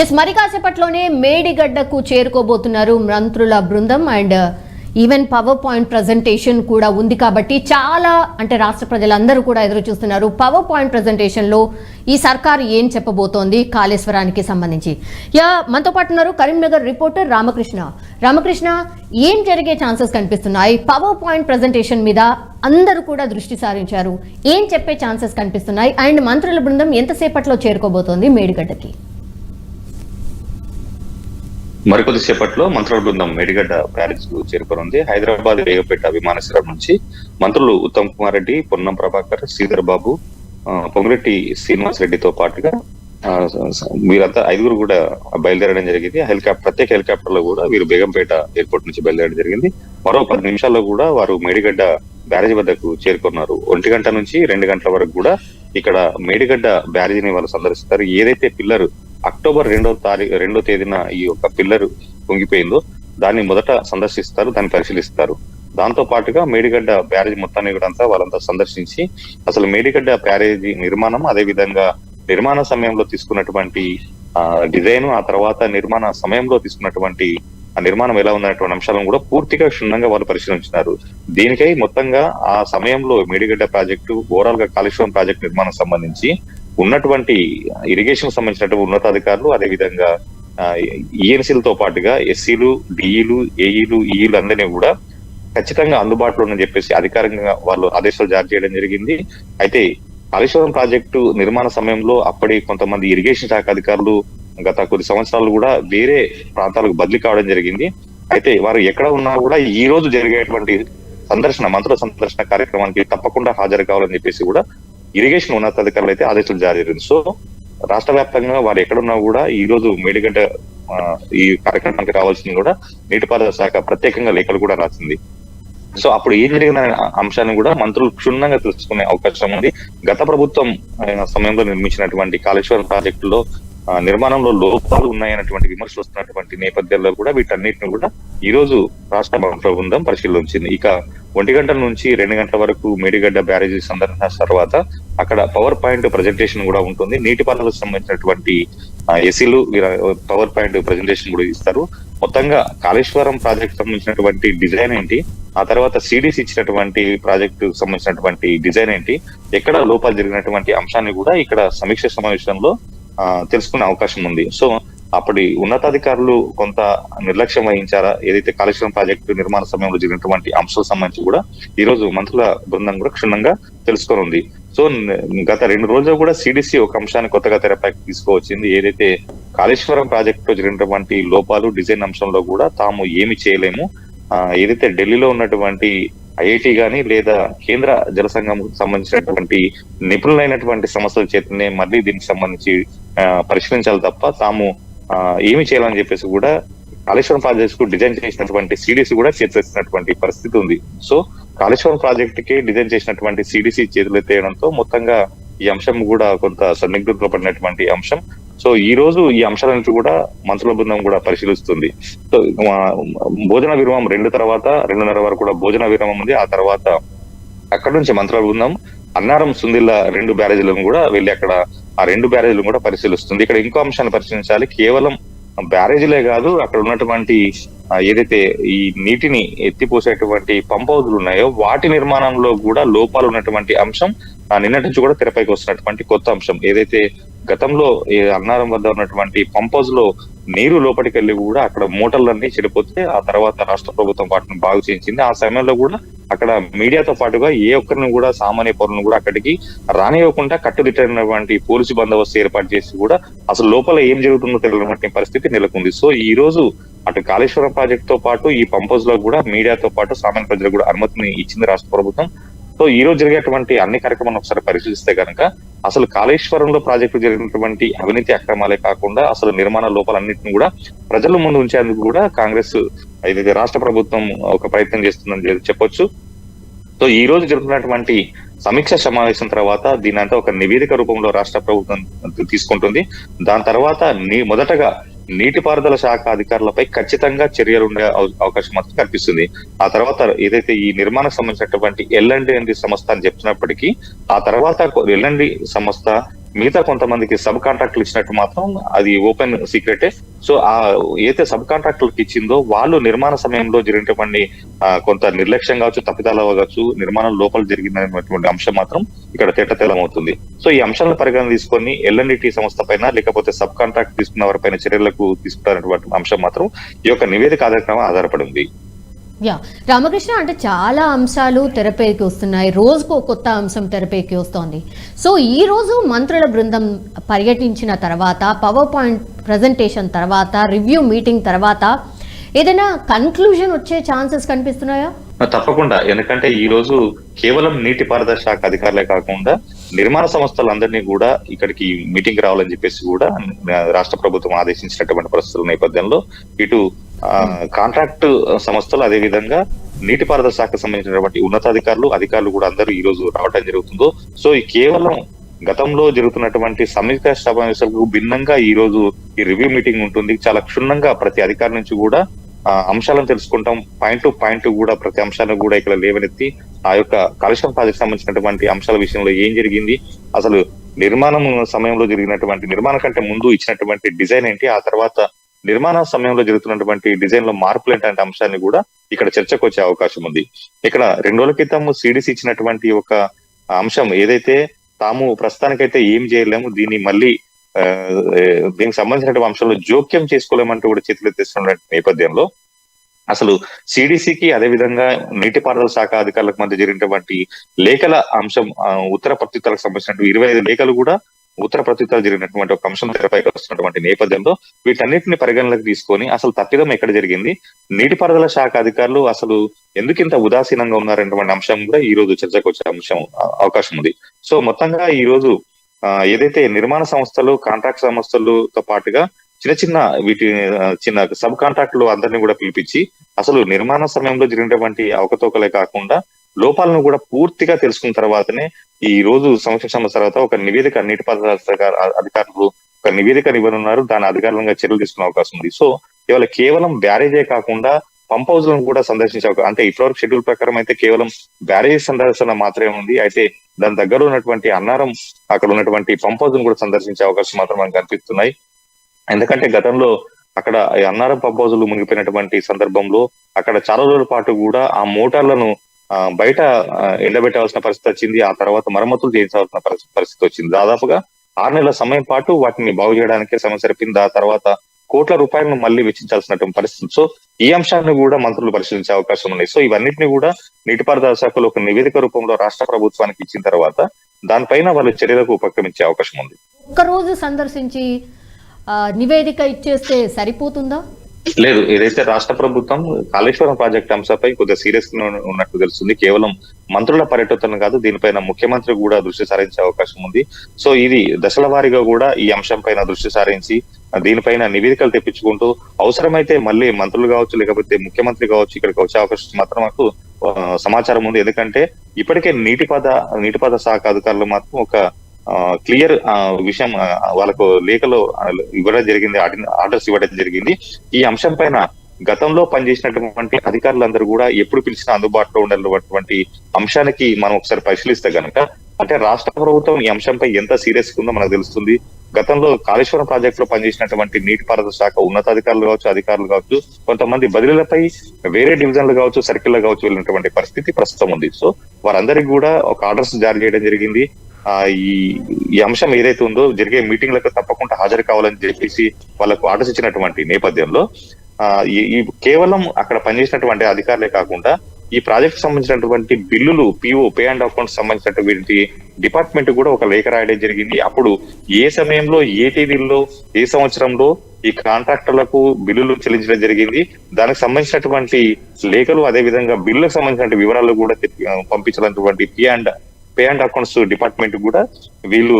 Yes మరి కాసేపట్లోనే మేడిగడ్డకు చేరుకోబోతున్నారు మంత్రుల బృందం and even power point presentation కూడా ఉంది కాబట్టి చాలా అంటే రాష్ట్ర ప్రజలందరూ కూడా ఎదురు చూస్తున్నారు. పవర్ పాయింట్ ప్రజెంటేషన్లో ఈ సర్కారు ఏం చెప్పబోతోంది కాళేశ్వరానికి సంబంధించి? యా మనతో పాటు ఉన్నారు కరీంనగర్ రిపోర్టర్ రామకృష్ణ. రామకృష్ణ ఏం జరిగే ఛాన్సెస్ కనిపిస్తున్నాయి? పవర్ పాయింట్ ప్రజెంటేషన్ మీద అందరూ కూడా దృష్టి సారించారు. ఏం చెప్పే ఛాన్సెస్ కనిపిస్తున్నాయి? అండ్ మంత్రుల బృందం ఎంతసేపట్లో చేరుకోబోతోంది మేడిగడ్డకి? మరికొద్ది సేపట్లో మంత్రుల బృందం మేడిగడ్డ ప్యారిస్కు చేరుకోనుంది. హైదరాబాద్ రేగపేట విమానాశ్రయం నుంచి మంత్రులు ఉత్తమ్ కుమార్ రెడ్డి పొన్నం ప్రభాకర్ శ్రీధర్ బాబు పొంగిరెడ్డి శ్రీనివాస్ రెడ్డితో పాటుగా వీరంతా ఐదుగురు కూడా బయలుదేరడం జరిగింది. హెలికాప్టర్ ప్రత్యేక హెలికాప్టర్లో కూడా వీరు బేగంపేట ఎయిర్పోర్ట్ నుంచి బయలుదేరడం జరిగింది. మరో పది నిమిషాల్లో కూడా వారు మేడిగడ్డ బ్యారేజ్ వద్దకు చేరుకున్నారు. ఒంటి గంట నుంచి రెండు గంటల వరకు కూడా ఇక్కడ మేడిగడ్డ బ్యారేజీని వాళ్ళు సందర్శిస్తారు. ఏదైతే పిల్లరు అక్టోబర్ రెండో తారీఖు రెండో తేదీన ఈ యొక్క పిల్లర్ పొంగిపోయిందో దాన్ని మొదట సందర్శిస్తారు దాన్ని పరిశీలిస్తారు. దాంతో పాటుగా మేడిగడ్డ బ్యారేజ్ మొత్తాన్ని కూడా అంతా వాళ్ళంతా సందర్శించి అసలు మేడిగడ్డ బ్యారేజీ నిర్మాణం అదే విధంగా నిర్మాణ సమయంలో తీసుకున్నటువంటి ఆ డిజైన్ ఆ తర్వాత నిర్మాణ సమయంలో తీసుకున్నటువంటి ఆ నిర్మాణం ఎలా ఉందనేటువంటి అంశాలను కూడా పూర్తిగా క్షుణ్ణంగా వాళ్ళు పరిశీలించినారు. దీనికై మొత్తంగా ఆ సమయంలో మేడిగడ్డ ప్రాజెక్టు ఓవరాల్గా కాళేశ్వరం ప్రాజెక్టు నిర్మాణం సంబంధించి ఉన్నటువంటి ఇరిగేషన్ సంబంధించినటువంటి ఉన్నతాధికారులు అదే విధంగా ఈఎన్సీలతో పాటుగా ఎస్సీలు డిఈలు ఏఈలు ఈఈలు అందరినీ కూడా ఖచ్చితంగా అందుబాటులో ఉందని చెప్పేసి అధికారికంగా వాళ్ళు ఆదేశాలు జారీ చేయడం జరిగింది. అయితే కాళేశ్వరం ప్రాజెక్టు నిర్మాణ సమయంలో అప్పటి కొంతమంది ఇరిగేషన్ శాఖ అధికారులు గత కొద్ది సంవత్సరాలు కూడా వేరే ప్రాంతాలకు బదిలీ కావడం జరిగింది. అయితే వారు ఎక్కడ ఉన్నా కూడా ఈ రోజు జరిగేటువంటి సందర్శన మంత్రుల సందర్శన కార్యక్రమానికి తప్పకుండా హాజరు కావాలని చెప్పేసి కూడా ఇరిగేషన్ ఉన్నతాధికారులు అయితే ఆదేశాలు జారీ చేసింది సో రాష్ట్ర వ్యాప్తంగా వారు ఎక్కడున్నా కూడా ఈ రోజు మేడిగడ్డ ఈ కార్యక్రమానికి రావాల్సింది కూడా నీటిపారుదల శాఖ ప్రత్యేకంగా లేఖలు కూడా రాసింది. సో అప్పుడు ఏం జరిగిన అంశాన్ని కూడా మంత్రులు క్షుణ్ణంగా తెలుసుకునే అవకాశం ఉంది. గత ప్రభుత్వం సమయంలో నిర్మించినటువంటి కాళేశ్వరం ప్రాజెక్టులో నిర్మాణంలో లోపాలు ఉన్నాయన్నటువంటి విమర్శలు వస్తున్నటువంటి నేపథ్యంలో కూడా వీటన్నిటిని కూడా ఈ రోజు రాష్ట్ర మంత్రుల బృందం పరిశీలించింది ఇక ఒంటి గంటల నుంచి రెండు గంటల వరకు మేడిగడ్డ బ్యారేజీ సందర్శన తర్వాత అక్కడ పవర్ పాయింట్ ప్రజెంటేషన్ కూడా ఉంటుంది. నీటిపారుదలకు సంబంధించినటువంటి ఎసీలు పవర్ పాయింట్ ప్రజెంటేషన్ కూడా ఇస్తారు. మొత్తంగా కాళేశ్వరం ప్రాజెక్ట్ సంబంధించినటువంటి డిజైన్ ఏంటి? ఆ తర్వాత సిడిసి ఇచ్చినటువంటి ప్రాజెక్టు సంబంధించినటువంటి డిజైన్ ఏంటి? ఎక్కడ లోపాలు జరిగినటువంటి అంశాన్ని కూడా ఇక్కడ సమీక్ష సమావేశంలో తెలుసుకునే అవకాశం ఉంది. సో అప్పటి ఉన్నతాధికారులు కొంత నిర్లక్ష్యం వహించారా? ఏదైతే కాళేశ్వరం ప్రాజెక్టు నిర్మాణ సమయంలో జరిగినటువంటి అంశాలకు సంబంధించి కూడా ఈ రోజు మంత్రుల బృందం కూడా క్షుణ్ణంగా తెలుసుకొని ఉంది సో గత రెండు రోజులు కూడా సిడిసి ఒక అంశాన్ని కొత్తగా తెరపైకి తీసుకువచ్చింది. ఏదైతే కాళేశ్వరం ప్రాజెక్టులో జరిగినటువంటి లోపాలు డిజైన్ అంశంలో కూడా తాము ఏమి చేయలేము. ఏదైతే ఢిల్లీలో ఉన్నటువంటి ఐఐటి గాని లేదా కేంద్ర జల సంఘం సంబంధించినటువంటి నిపుణులైనటువంటి సంస్థల చేతనే మళ్ళీ దీనికి సంబంధించి పరిశీలించాలి తప్ప తాము ఏమి చేయాలని చెప్పేసి కూడా కాళేశ్వరం ప్రాజెక్ట్కు డిజైన్ చేసినటువంటి సిడిసి కూడా చేసేసినటువంటి పరిస్థితి ఉంది. సో కాళేశ్వరం ప్రాజెక్ట్కి డిజైన్ చేసినటువంటి సిడిసి చేతులెత్తేయడంతో మొత్తంగా ఈ అంశం కూడా కొంత సన్నిగ్ధతలో పడినటువంటి అంశం. సో ఈ రోజు ఈ అంశాలను కూడా మంత్రుల బృందం కూడా పరిశీలిస్తుంది. సో భోజన విరామం రెండు తర్వాత రెండున్నర వరకు కూడా భోజన విరామం ఉంది. ఆ తర్వాత అక్కడ నుంచి మంత్రుల బృందం అన్నారం సుందిల్లా రెండు బ్యారేజీలను కూడా వెళ్ళి అక్కడ ఆ రెండు బ్యారేజీలను కూడా పరిశీలిస్తుంది. ఇక్కడ ఇంకో అంశాన్ని పరిశీలించాలి. కేవలం బ్యారేజీలే కాదు అక్కడ ఉన్నటువంటి ఏదైతే ఈ నీటిని ఎత్తిపోసేటువంటి పంప్ హౌజులు ఉన్నాయో వాటి నిర్మాణంలో కూడా లోపాలు ఉన్నటువంటి అంశం ఆ, నిన్నటి నుంచి కూడా తెరపైకి వస్తున్నటువంటి కొత్త అంశం. ఏదైతే గతంలో అన్నారం వద్ద ఉన్నటువంటి పంప్ హౌస్లో నీరు లోపలికి వెళ్ళి కూడా అక్కడ మూటలన్నీ చెడిపోతే ఆ తర్వాత రాష్ట్ర ప్రభుత్వం వాటిని బాగు చేయించింది. ఆ సమయంలో కూడా అక్కడ మీడియాతో పాటుగా ఏ ఒక్కరిని కూడా సామాన్య పౌరులను కూడా అక్కడికి రానివ్వకుండా కట్టుదిట్టైనటువంటి పోలీసు బందోబస్తు ఏర్పాటు చేసి కూడా అసలు లోపల ఏం జరుగుతుందో తెలియనటువంటి పరిస్థితి నెలకొంది. సో ఈ రోజు అటు కాళేశ్వరం ప్రాజెక్ట్తో పాటు ఈ పంపోజ్లో కూడా మీడియాతో పాటు సామాన్య ప్రజలకు కూడా అనుమతిని ఇచ్చింది రాష్ట్ర ప్రభుత్వం. సో ఈ రోజు జరిగేటువంటి అన్ని కార్యక్రమాలను ఒకసారి పరిశీలిస్తే కనుక అసలు కాళేశ్వరంలో ప్రాజెక్టు జరిగినటువంటి అవినీతి అక్రమాలే కాకుండా అసలు నిర్మాణ లోపాలన్నింటిని కూడా ప్రజల ముందు ఉంచేందుకు కూడా కాంగ్రెస్ ఏదైతే రాష్ట్ర ప్రభుత్వం ఒక ప్రయత్నం చేస్తుందని చెప్పొచ్చు. సో ఈ రోజు జరుగుతున్నటువంటి సమీక్ష సమావేశం తర్వాత దీని అంతా ఒక నివేదిక రూపంలో రాష్ట్ర ప్రభుత్వం తీసుకుంటుంది. దాని తర్వాత నీ మొదటగా నీటిపారుదల శాఖ అధికారులపై ఖచ్చితంగా చర్యలు ఉండే అవ- అవకాశం మాత్రం కనిపిస్తుంది. ఆ తర్వాత ఏదైతే ఈ నిర్మాణం సంబంధించినటువంటి ఎల్ఎండి సంస్థ అని చెప్తున్నప్పటికీ ఆ తర్వాత ఎల్ఎండి సంస్థ మిగతా కొంతమందికి సబ్ కాంట్రాక్టులు ఇచ్చినట్టు మాత్రం అది ఓపెన్ సీక్రెటే సో ఆ ఏదైతే సబ్ కాంట్రాక్టులకు ఇచ్చిందో వాళ్ళు నిర్మాణ సమయంలో జరిగినటువంటి కొంత నిర్లక్ష్యం కావచ్చు తప్పిదాలు కావచ్చు నిర్మాణం లోపల జరిగినటువంటి అంశం మాత్రం ఇక్కడ తేటతెల్లం అవుతుంది సో ఈ అంశాలను పరిగణన తీసుకొని ఎల్ఎన్డిటి సంస్థ పైన లేకపోతే సబ్ కాంట్రాక్ట్ తీసుకున్న వారిపైన చర్యలకు తీసుకుంటున్నటువంటి అంశం మాత్రం ఈ యొక్క నివేదిక ఆధారంగా ఆధారపడి ఉంది. యా. రామకృష్ణ అంటే చాలా అంశాలు తెరపైకి వస్తున్నాయి. రోజుకు కొత్త అంశం తెరపైకి వస్తోంది. సో ఈ రోజు మంత్రుల బృందం పర్యటించిన తర్వాత పవర్ పాయింట్ ప్రజెంటేషన్ తర్వాత రివ్యూ మీటింగ్ తర్వాత ఏదైనా కన్క్లూజన్ వచ్చే ఛాన్సెస్ కనిపిస్తున్నాయా? తప్పకుండా. ఎందుకంటే ఈ రోజు కేవలం నీటిపారుదల శాఖ అధికారులే కాకుండా నిర్మాణ సంస్థలందరినీ కూడా ఇక్కడికి మీటింగ్ రావాలని చెప్పేసి కూడా రాష్ట్ర ప్రభుత్వం ఆదేశించినటువంటి పరిస్థితుల నేపథ్యంలో ఇటు ఆ, కాంట్రాక్ట్ సంస్థలు అదే విధంగా నీటిపారుదల శాఖకు సంబంధించినటువంటి ఉన్నతాధికారులు అధికారులు కూడా అందరూ ఈ రోజు రావడం జరుగుతుందో. సో ఈ కేవలం గతంలో జరుగుతున్నటువంటి సమీక్ష సమావేశాలకు భిన్నంగా ఈ రోజు ఈ రివ్యూ మీటింగ్ ఉంటుంది. చాలా క్షుణ్ణంగా ప్రతి అధికారి నుంచి కూడా అంశాలను తెలుసుకుంటాం. పాయింట్ టు పాయింట్ కూడా ప్రతి అంశాన్ని కూడా ఇక్కడ లేవనెత్తి ఆ యొక్క కాలుష్యం ప్రాజెక్ట్ సంబంధించినటువంటి అంశాల విషయంలో ఏం జరిగింది అసలు నిర్మాణం సమయంలో జరిగినటువంటి నిర్మాణం కంటే ముందు ఇచ్చినటువంటి డిజైన్ ఏంటి ఆ తర్వాత నిర్మాణ సమయంలో జరుగుతున్నటువంటి డిజైన్లో మార్పులు ఏంటంటే అంశాన్ని కూడా ఇక్కడ చర్చకు వచ్చే అవకాశం ఉంది. ఇక్కడ రెండు రోజుల క్రితం సిడిసి ఇచ్చినటువంటి ఒక అంశం ఏదైతే తాము ప్రస్తుతానికైతే ఏం చేయలేము దీన్ని మళ్ళీ దీనికి సంబంధించినటువంటి అంశంలో జోక్యం చేసుకోలేమంటూ కూడా చేతులు ఎత్తేస్తున్న నేపథ్యంలో అసలు సిడిసికి అదే విధంగా నీటిపారుదల శాఖ అధికారులకు మధ్య జరిగినటువంటి లేఖల అంశం ఉత్తర ప్రత్యుత్తరాలకు సంబంధించినటువంటి ఇరవై ఐదు లేఖలు కూడా ఉత్తర ప్రత్యుత్తరాలు జరిగినటువంటి ఒక అంశం తెరపైకి వస్తున్నటువంటి నేపథ్యంలో వీటన్నిటిని పరిగణలోకి తీసుకొని అసలు తప్పిదం ఎక్కడ జరిగింది? నీటిపారుదల శాఖ అధికారులు అసలు ఎందుకు ఇంత ఉదాసీనంగా ఉన్నారనేటువంటి అంశం కూడా ఈ రోజు చర్చకు వచ్చే అంశం అవకాశం ఉంది. సో మొత్తంగా ఈ రోజు ఏదైతే నిర్మాణ సంస్థలు కాంట్రాక్ట్ సంస్థలతో పాటుగా చిన్న చిన్న వీటి చిన్న సబ్ కాంట్రాక్టులు అందరినీ కూడా పిలిపించి అసలు నిర్మాణ సమయంలో జరిగినటువంటి అవకతవకలే కాకుండా లోపాలను కూడా పూర్తిగా తెలుసుకున్న తర్వాతనే ఈ రోజు సంవత్సరం తర్వాత ఒక నివేదిక నీటిపారుదల శాఖ అధికారులు ఒక నివేదిక ఇవ్వనున్నారు. దాని అధికారులంగా చర్యలు తీసుకునే అవకాశం ఉంది. సో ఇవాళ కేవలం బ్యారేజే కాకుండా పంప్ హౌస్లను కూడా సందర్శించే అంటే ఇప్పటివరకు షెడ్యూల్ ప్రకారం అయితే కేవలం బ్యారేజ్ సందర్శన మాత్రమే ఉంది. అయితే దాని దగ్గర ఉన్నటువంటి అన్నారం అక్కడ ఉన్నటువంటి పంప్ హౌస్ను కూడా సందర్శించే అవకాశం మాత్రం మనకు కనిపిస్తున్నాయి. ఎందుకంటే గతంలో అక్కడ ఈ అన్నారం పంప్ హౌజులు మునిగిపోయినటువంటి సందర్భంలో అక్కడ చాలా రోజుల పాటు కూడా ఆ మోటార్లను బయట ఆ, ఎండబెట్టాల్సిన పరిస్థితి వచ్చింది. ఆ తర్వాత మరమ్మతులు చేయించాల్సిన పరిస్థితి వచ్చింది. దాదాపుగా ఆరు నెలల సమయం పాటు వాటిని బాగు చేయడానికి సమయం సరిపోయింది. ఆ తర్వాత కోట్ల రూపాయలను మళ్ళీ వెచ్చించాల్సినటువంటి పరిస్థితి. సో ఈ అంశాన్ని కూడా మంత్రులు పరిశీలించే అవకాశం ఉన్నాయి. సో ఇవన్నిటిని కూడా నీటిపారుదల శాఖలో ఒక నివేదిక రూపంలో రాష్ట్ర ప్రభుత్వానికి ఇచ్చిన తర్వాత దానిపైన వాళ్ళు చర్యలకు ఉపక్రమించే అవకాశం ఉంది. ఒక్కరోజు సందర్శించి నివేదిక ఇచ్చేస్తే సరిపోతుందా? లేదు ఏదైతే రాష్ట్ర ప్రభుత్వం కాళేశ్వరం ప్రాజెక్ట్ అంశంపై కొద్దిగా సీరియస్గా ఉన్నట్టు తెలుస్తుంది. కేవలం మంత్రుల పర్యటన కాదు దీనిపైన ముఖ్యమంత్రి కూడా దృష్టి సారించే అవకాశం ఉంది. సో ఇది దశల వారీగా కూడా ఈ అంశం పైన దృష్టి సారించి దీనిపైన నివేదికలు తెప్పించుకుంటూ అవసరమైతే మళ్ళీ మంత్రులు కావచ్చు లేకపోతే ముఖ్యమంత్రి కావచ్చు ఇక్కడికి వచ్చే అవకాశం మాత్రం మాకు సమాచారం ఉంది. ఎందుకంటే ఇప్పటికే నీటిపాద నీటిపాద శాఖ అధికారులు మాత్రం ఒక క్లియర్ విషయం వాళ్ళకు లేఖలో ఇవ్వడం జరిగింది ఆర్డర్స్ ఇవ్వడం జరిగింది. ఈ అంశం పైన గతంలో పనిచేసినటువంటి అధికారులందరూ కూడా ఎప్పుడు పిలిచినా అందుబాటులో ఉండేటువంటి అంశానికి మనం ఒకసారి పరిశీలిస్తే కనుక అంటే రాష్ట్ర ప్రభుత్వం ఈ అంశంపై ఎంత సీరియస్ ఉందో మనకు తెలుస్తుంది. గతంలో కాళేశ్వరం ప్రాజెక్ట్లో పనిచేసినటువంటి నీటిపారుదల శాఖ ఉన్నతాధికారులు కావచ్చు అధికారులు కావచ్చు కొంతమంది బదిలీలపై వేరే డివిజన్లు కావచ్చు సర్కిల్ కావచ్చు వెళ్ళినటువంటి పరిస్థితి ప్రస్తుతం ఉంది. సో వారందరికీ కూడా ఒక ఆర్డర్స్ జారీ చేయడం జరిగింది. ఆ ఈ ఈ అంశం ఏదైతే ఉందో జరిగే మీటింగ్లకు తప్పకుండా హాజరు కావాలని చెప్పేసి వాళ్ళకు ఆర్డర్స్ ఇచ్చినటువంటి నేపథ్యంలో ఆ ఈ ఈ కేవలం అక్కడ పనిచేసినటువంటి అధికారులే కాకుండా ఈ ప్రాజెక్ట్ సంబంధించినటువంటి బిల్లులు పిఓ పే అండ్ అకౌంట్ సంబంధించినటువంటి డిపార్ట్మెంట్ కూడా ఒక లేఖ రాయడం జరిగింది. అప్పుడు ఏ సమయంలో ఏ తేదీల్లో ఏ సంవత్సరంలో ఈ కాంట్రాక్టర్లకు బిల్లులు చెల్లించడం జరిగింది? దానికి సంబంధించినటువంటి లేఖలు అదే విధంగా బిల్లులకు సంబంధించిన వివరాలు కూడా పంపించినటువంటి ఆ, pay and pay and accounts department కూడా వీళ్ళు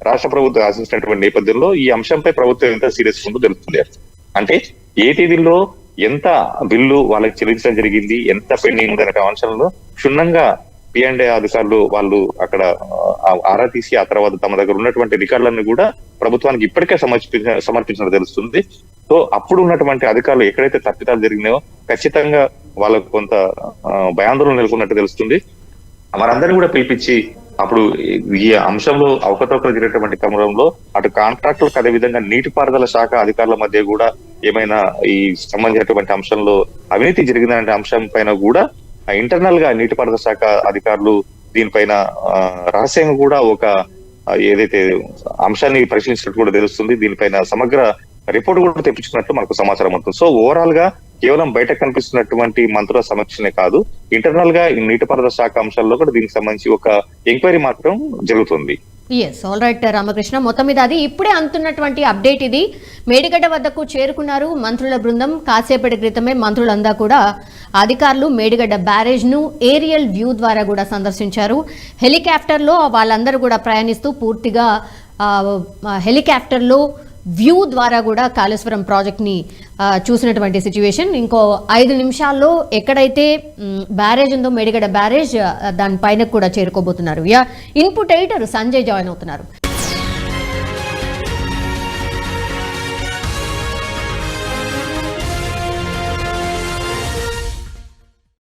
రాష్ట్ర ప్రభుత్వం ఆశించినటువంటి నేపథ్యంలో ఈ అంశంపై ప్రభుత్వం ఎంత సీరియస్ ఉందో తెలుస్తుంది అంటే ఏ తేదీలో ఎంత బిల్లు వాళ్ళకి చెల్లించడం జరిగింది ఎంత పెండింగ్ అనే అంశంలో క్షుణ్ణంగా పిఎండే అధికారులు వాళ్ళు అక్కడ ఆరా తీసి ఆ తర్వాత తమ దగ్గర ఉన్నటువంటి రికార్డులను కూడా ప్రభుత్వానికి ఇప్పటికే సమర్పించ సమర్పించడం తెలుస్తుంది. సో అప్పుడు ఉన్నటువంటి అధికారులు ఎక్కడైతే తప్పిదాలు జరిగినాయో ఖచ్చితంగా వాళ్ళకు కొంత భయాందోళన నెలకొన్నట్టు తెలుస్తుంది. వారందరినీ కూడా పిలిపించి అప్పుడు ఈ- అంశంలో అవకతవకలు జరిగేటువంటి క్రమంలో అటు కాంట్రాక్టులకు అదే విధంగా నీటిపారుదల శాఖ అధికారుల మధ్య కూడా ఏమైనా ఈ సంబంధించినటువంటి అంశంలో అవినీతి జరిగిందనే అంశం పైన కూడా ఇంటర్నల్గా నీటిపారుదల శాఖ అధికారులు దీనిపైన రహస్యంగా కూడా ఒక ఏదైతే అంశాన్ని పరిశీలించినట్టు కూడా తెలుస్తుంది. దీనిపైన సమగ్ర రిపోర్ట్ కూడా తెప్పించినట్టు మనకు సమాచారం ఉంటుంది. సో ఓవరాల్గా కేవలం బయట కనిపిస్తున్నటువంటి మంత్రుల సమీక్షనే కాదు ఇంటర్నల్గా నీటిపారుదల శాఖ అంశాల్లో కూడా దీనికి సంబంధించి ఒక ఎంక్వైరీ మాత్రం జరుగుతుంది. Yes all right Ramakrishna. మొత్తం మీద అది ఇప్పుడే అందుతున్నటువంటి అప్డేట్ ఇది. మేడిగడ్డ వద్దకు చేరుకున్నారు మంత్రుల బృందం. కాసేపటి క్రితమే మంత్రులందా కూడా అధికారులు మేడిగడ్డ బ్యారేజ్ను ఏరియల్ వ్యూ ద్వారా కూడా సందర్శించారు. హెలికాప్టర్లో వాళ్ళందరూ కూడా ప్రయాణిస్తూ పూర్తిగా హెలికాప్టర్లో వ్యూ ద్వారా కూడా కాళేశ్వరం ప్రాజెక్ట్ని చూసినటువంటి సిచ్యువేషన్ ఇంకో ఐదు నిమిషాల్లో ఎక్కడైతే బ్యారేజ్ ఉందో మెడిగడ బ్యారేజ్ దానిపైన కూడా చేరుకోబోతున్నారు. Yeah input editor Sanjay join అవుతున్నారు.